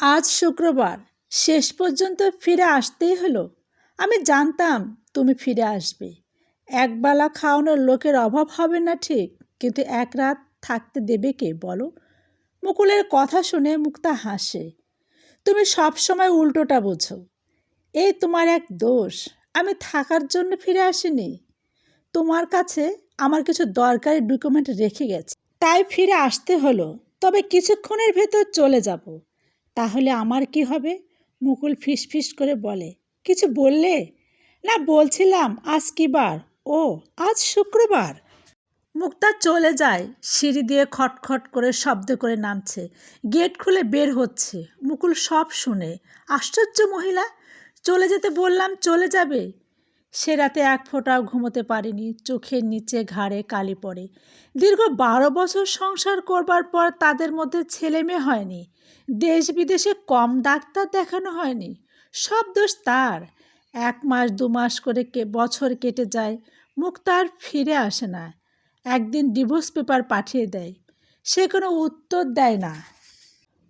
আজ শুক্রবার। শেষ পর্যন্ত ফিরে আসতেই হলো। আমি জানতাম তুমি ফিরে আসবে। একবেলা খাওয়ানোর লোকের অভাব হবে না ঠিক, কিন্তু এক রাত থাকতে দেবে কে বলো? মুকুলের কথা শুনে মুক্তা হাসে। তুমি সব সময় উল্টোটা বোঝো। এই তোমার এক দোষ, আমি থাকার জন্য ফিরে আসিনি। তোমার কাছে আমার কিছু দরকারি ডকুমেন্ট রেখে গেছে। তাই ফিরে আসতে হলো, তবে কিছুক্ষণের ভেতর চলে যাব। তাহলে আমার কি হবে? মুকুল ফিস ফিস করে বলে। কিছু বললে? না, বলছিলাম, আজ কি বার? ও, আজ শুক্রবার। মুক্তা চলে যায়, সিঁড়ি দিয়ে খটখট করে শব্দ করে নামছে। গেট খুলে বের হচ্ছে। মুকুল সব শুনে, আশ্চর্য মহিলা, চলে যেতে বললাম, চলে যাবে? সে রাতে এক ফোঁটাও ঘুমোতে পারেনি, চোখের নিচে ঘাড়ে কালি পড়ে। দীর্ঘ বারো বছর সংসার করবার পর তাদের মধ্যে ছেলে মেয়ে হয়নি দেশ বিদেশে কম ডাক্তার দেখানো হয়নি, সব দোষ তার। এক মাস, দু মাস করে কে, বছর কেটে যায় মুক্তার ফিরে আসে না। একদিন ডিভোর্স পেপার পাঠিয়ে দেয়, সে কোনো উত্তর দেয় না।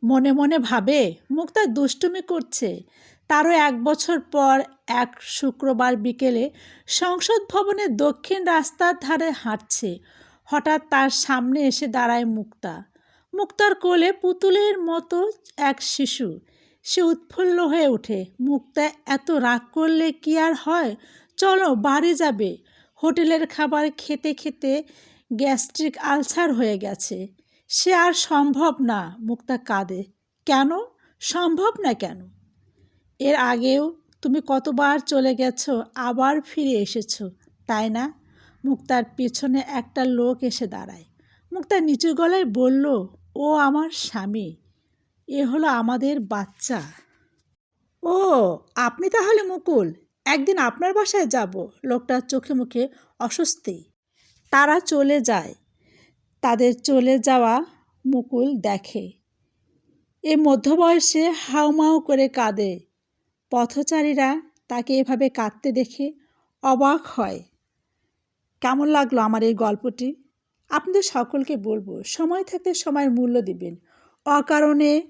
মনে মনে ভাবে মুক্তা দুষ্টুমি করছে তারও এক বছর পর এক শুক্রবার বিকেলে সংসদ ভবনের দক্ষিণ রাস্তার ধারে হাঁটছে। হঠাৎ তার সামনে এসে দাঁড়ায় মুক্তা। মুক্তার কোলে পুতুলের মতো এক শিশু। সে উৎফুল্ল হয়ে ওঠে। মুক্তা, এত রাগ করলে কি আর হয়? চলো, বাড়ি যাবে। হোটেলের খাবার খেতে খেতে গ্যাস্ট্রিক আলসার হয়ে গেছে। সে আর সম্ভব না। মুক্তা কাঁদে। কেন? সম্ভব না কেন? এর আগেও তুমি কতবার চলে গেছো, আবার ফিরে এসেছ, তাই না? মুক্তার পিছনে একটা লোক এসে দাঁড়ায়। মুক্তা নিচু গলায় বলল, ও আমার স্বামী, এ হলো আমাদের বাচ্চা। ও, আপনি তাহলে মুকুল, একদিন আপনার বাসায় যাব। লোকটার চোখে মুখে অস্বস্তি। তারা চলে যায়, তাদের চলে যাওয়া মুকুল দেখে। এ মধ্যবয়সে হাউমাউ করে কাঁদে। পথচারীরা তাকে এভাবে কাঁদতে দেখে অবাক হয়। কেমন লাগল আমার এই গল্পটি? আপনাদের সকলকে বলব, সময় থাকতে সময়ের মূল্য দিবেন। অকারণে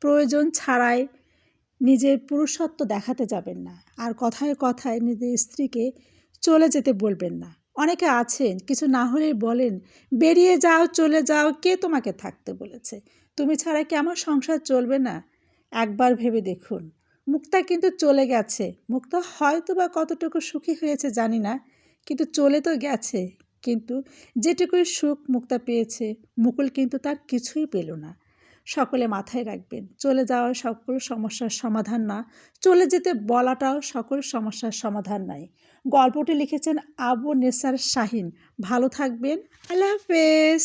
প্রয়োজন ছাড়াই নিজের পুরুষত্ব দেখাতে যাবেন না। আর কথায় কথায় নিজের স্ত্রীকে চলে যেতে বলবেন না। অনেকে আছেন, কিছু না হলে বলেন, বেরিয়ে যাও, চলে যাও, কে তোমাকে থাকতে বলেছে? তুমি ছাড়া কি আমার সংসার চলবে না? একবার ভেবে দেখুন। মুক্তা কিন্তু চলে গেছে। মুক্তা হয়তো বা কতটুকু সুখী হয়েছে জানি না, কিন্তু চলে তো গেছে। কিন্তু যেটুকুই সুখ মুক্তা পেয়েছে, মুকুল কিন্তু তার কিছুই পেল না। সকলে মাথায় রাখবেন, চলে যাওয়া সকল সমস্যার সমাধান না, চলে যেতে বলাটাও সকল সমস্যার সমাধান নাই। গল্পটি লিখেছেন আবু নেসার শাহিন। ভালো থাকবেন, আল্লাহ হাফেজ।